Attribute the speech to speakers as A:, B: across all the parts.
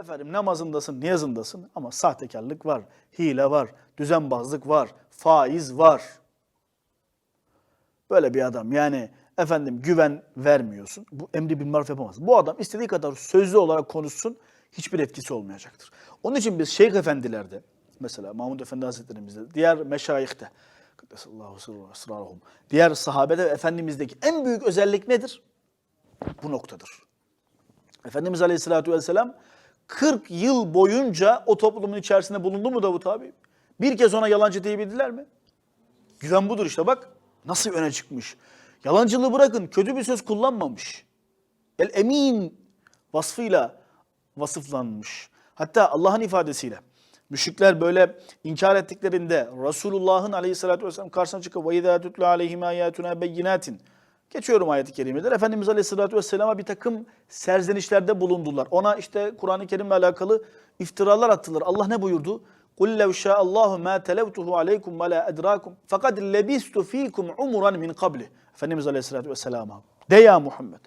A: Efendim namazındasın, niyazındasın ama sahtekarlık var, hile var, düzenbazlık var, faiz var. Böyle bir adam yani efendim güven vermiyorsun. Bu emri bil maruf yapamaz. Bu adam istediği kadar sözlü olarak konuşsun hiçbir etkisi olmayacaktır. Onun için biz şeyh efendilerde mesela Mahmud Efendi Hazretlerimizde, diğer meşayihte diğer sahabede ve Efendimiz'deki en büyük özellik nedir? Bu noktadır. Efendimiz Aleyhisselatü Vesselam 40 yıl boyunca o toplumun içerisinde bulundu mu Davut abi? Bir kez ona yalancı diyebildiler mi? Güven budur işte bak. Nasıl öne çıkmış. Yalancılığı bırakın kötü bir söz kullanmamış. El emin vasfıyla vasıflanmış. Hatta Allah'ın ifadesiyle müşrikler böyle inkar ettiklerinde Resulullah'ın aleyhissalatü vesselam karşısına çıkıp وَاِذَا تُتْلَى عَلَيْهِمْ آيَاتُنَا بَيِّنَاتٍ Geçiyorum ayet-i kerimeler. Efendimiz Aleyhisselatü Vesselam'a bir takım serzenişlerde bulundular. Ona işte Kur'an-ı Kerim'le alakalı iftiralar attılar. Allah ne buyurdu? قُلْ لَوْ شَاءَ اللّٰهُ مَا تَلَوْتُهُ عَلَيْكُمْ وَلَا اَدْرَاكُمْ فَقَدْ لَبِسْتُ ف۪يكُمْ عُمُرًا مِنْ قَبْلِ Efendimiz Aleyhisselatü Vesselam'a. De ya Muhammed.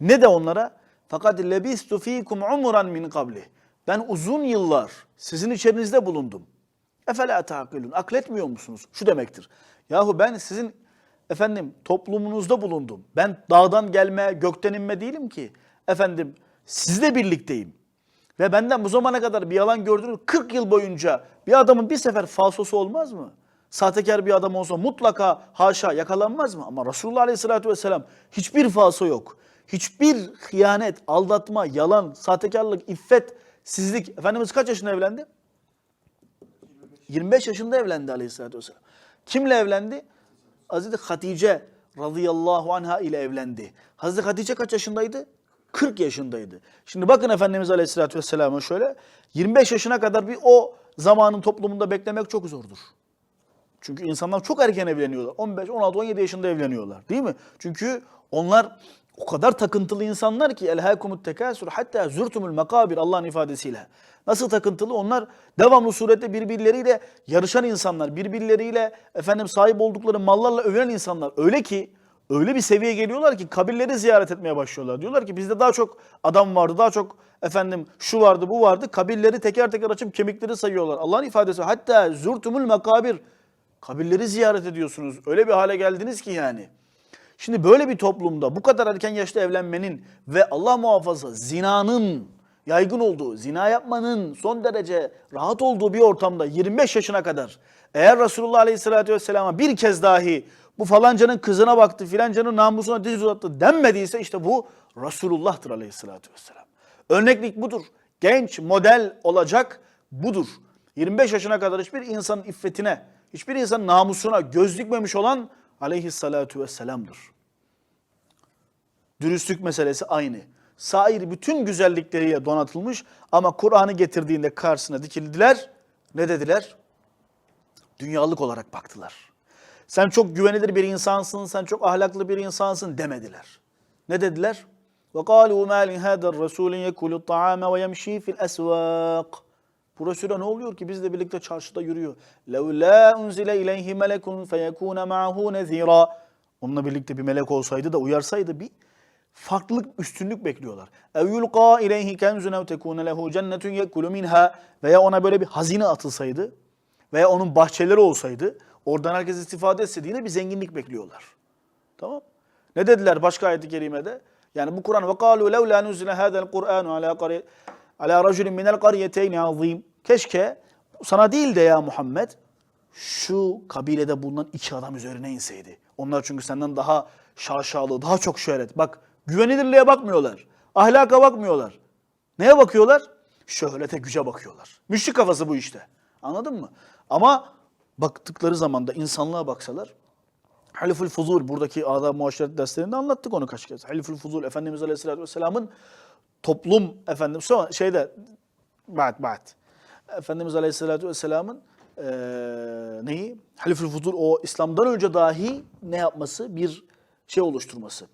A: Ne de onlara? Fakat lebistu fikum umuran min qabli. Ben uzun yıllar sizin içerinizde bulundum. Efela taqilun. Akletmiyor musunuz? Şu demektir. Yahu ben sizin efendim toplumunuzda bulundum. Ben dağdan gelme, gökten inme değilim ki. Efendim sizle birlikteyim. Ve benden bu zamana kadar bir yalan gördüğünüz 40 yıl boyunca bir adamın bir sefer falsosu olmaz mı? Sahtekar bir adam olsa mutlaka haşa yakalanmaz mı? Ama Resulullah Aleyhisselatü Vesselam hiçbir falso yok. Hiçbir hıyanet, aldatma, yalan, sahtekarlık, iffet, sizlik. Efendimiz kaç yaşında evlendi? 25 yaşında evlendi Aleyhisselatü Vesselam. Kimle evlendi? Hazreti Hatice radıyallahu anha ile evlendi. Hazreti Hatice kaç yaşındaydı? 40 yaşındaydı. Şimdi bakın Efendimiz Aleyhisselatü Vesselam'a şöyle 25 yaşına kadar bir o zamanın toplumunda beklemek çok zordur. Çünkü insanlar çok erken evleniyorlar. 15, 16, 17 yaşında evleniyorlar değil mi? Çünkü onlar o kadar takıntılı insanlar ki elhâkumut tekâsür hatta zürtumul makabir Allah'ın ifadesiyle. Nasıl takıntılı? Onlar devamlı surette birbirleriyle yarışan insanlar, birbirleriyle efendim sahip oldukları mallarla övünen insanlar. Öyle ki öyle bir seviyeye geliyorlar ki kabirleri ziyaret etmeye başlıyorlar. Diyorlar ki bizde daha çok adam vardı, daha çok efendim şu vardı, bu vardı. Kabirleri teker teker açıp kemikleri sayıyorlar. Allah'ın ifadesi hatta zürtumul makabir. Kabirleri ziyaret ediyorsunuz. Öyle bir hale geldiniz ki yani. Şimdi böyle bir toplumda bu kadar erken yaşta evlenmenin ve Allah muhafaza zinanın yaygın olduğu, zina yapmanın son derece rahat olduğu bir ortamda 25 yaşına kadar eğer Resulullah Aleyhisselatü Vesselam'a bir kez dahi bu falancanın kızına baktı, filancanın namusuna diz uzattı denmediyse işte bu Resulullah'tır Aleyhisselatü Vesselam. Örneklik budur. Genç model olacak budur. 25 yaşına kadar hiçbir insanın iffetine, hiçbir insanın namusuna göz dikmemiş olan aleyhissalatu vesselam'dır. Dürüstlük meselesi aynı. Sair bütün güzellikleriyle donatılmış ama Kur'an'ı getirdiğinde karşısına dikildiler. Ne dediler? Dünyalık olarak baktılar. Sen çok güvenilir bir insansın, sen çok ahlaklı bir insansın demediler. Ne dediler? وَقَالُوا مَا لِهَذَا الرَّسُولِ يَكُلُ الطَّعَامَ وَيَمْشِي فِي الْأَسْوَاقِ Bu Resul'e ne oluyor ki bizle birlikte çarşıda yürüyor? لَوْلَا اُنْزِلَ اِلَيْهِ مَلَكٌ فَيَكُونَ مَعَهُ نَذ۪يرًا Onunla birlikte bir melek olsaydı da uyarsaydı bir farklılık, üstünlük bekliyorlar. اَوْ يُلْقَى اِلَيْهِ كَنْزُنَ اَوْ تَكُونَ لَهُ جَنَّةٌ يَكُلُ مِنْهَا Veya ona böyle bir hazine atılsaydı veya onun bahçeleri olsaydı oradan herkes istifade etse diye bir zenginlik bekliyorlar. Tamam Ne dediler başka ayet-i kerimede? Yani bu Kur'an ve kalu levla nuzile hada'l Kur'an ala qari ala raculin minel qaryeteyn azim. Keşke sana değil de ya Muhammed şu kabilede bulunan iki adam üzerine inseydi. Onlar çünkü senden daha şaşalı, daha çok şöhret. Bak güvenilirliğe bakmıyorlar. Ahlaka bakmıyorlar. Neye bakıyorlar? Şöhrete, güce bakıyorlar. Müşrik kafası bu işte. Anladın mı? Ama baktıkları zaman da insanlığa baksalar Halifül Fuzul buradaki adab muaşeret derslerinde anlattık onu kaç kez. Halifül Fuzul Efendimiz Aleyhisselatü Vesselam'ın toplum efendim şeyde ba'd ba'd Efendimiz Aleyhisselatü Vesselam'ın eee neyi? Halifül Fuzul o İslam'dan önce dahi ne yapması? Bir şey oluşturması.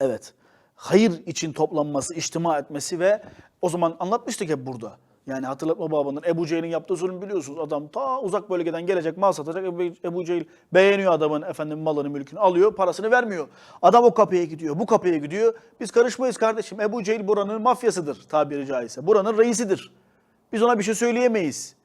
A: Evet. Hayır için toplanması, içtima etmesi ve o zaman anlatmıştık hep burada. Yani hatırlatma babından Ebu Cehil'in yaptığı zulüm biliyorsunuz. Adam ta uzak bölgeden gelecek mal satacak. Ebu, Ebu Cehil beğeniyor adamın efendim malını mülkünü alıyor parasını vermiyor. Adam o kapıya gidiyor bu kapıya gidiyor. Biz karışmayız kardeşim. Ebu Cehil buranın mafyasıdır tabiri caizse. Buranın reisidir. Biz ona bir şey söyleyemeyiz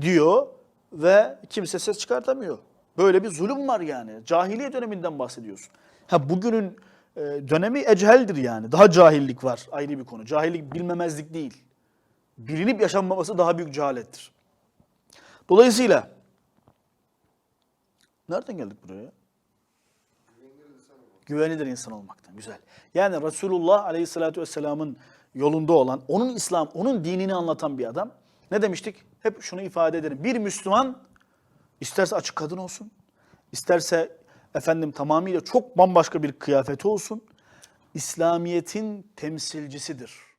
A: diyor ve kimse ses çıkartamıyor. Böyle bir zulüm var yani. Cahiliye döneminden bahsediyorsun. Ha bugünün e, dönemi eceldir yani. Daha cahillik var ayrı bir konu. Cahillik bilmemezlik değil. Bilinip yaşanmaması daha büyük cehalettir. Dolayısıyla nereden geldik buraya? Güvenilir insan olmaktan. Güzel. Yani Resulullah Aleyhisselatü Vesselam'ın yolunda olan, onun İslam, onun dinini anlatan bir adam. Ne demiştik? Hep şunu ifade ederim. Bir Müslüman isterse açık kadın olsun, isterse efendim tamamıyla çok bambaşka bir kıyafeti olsun. İslamiyet'in temsilcisidir.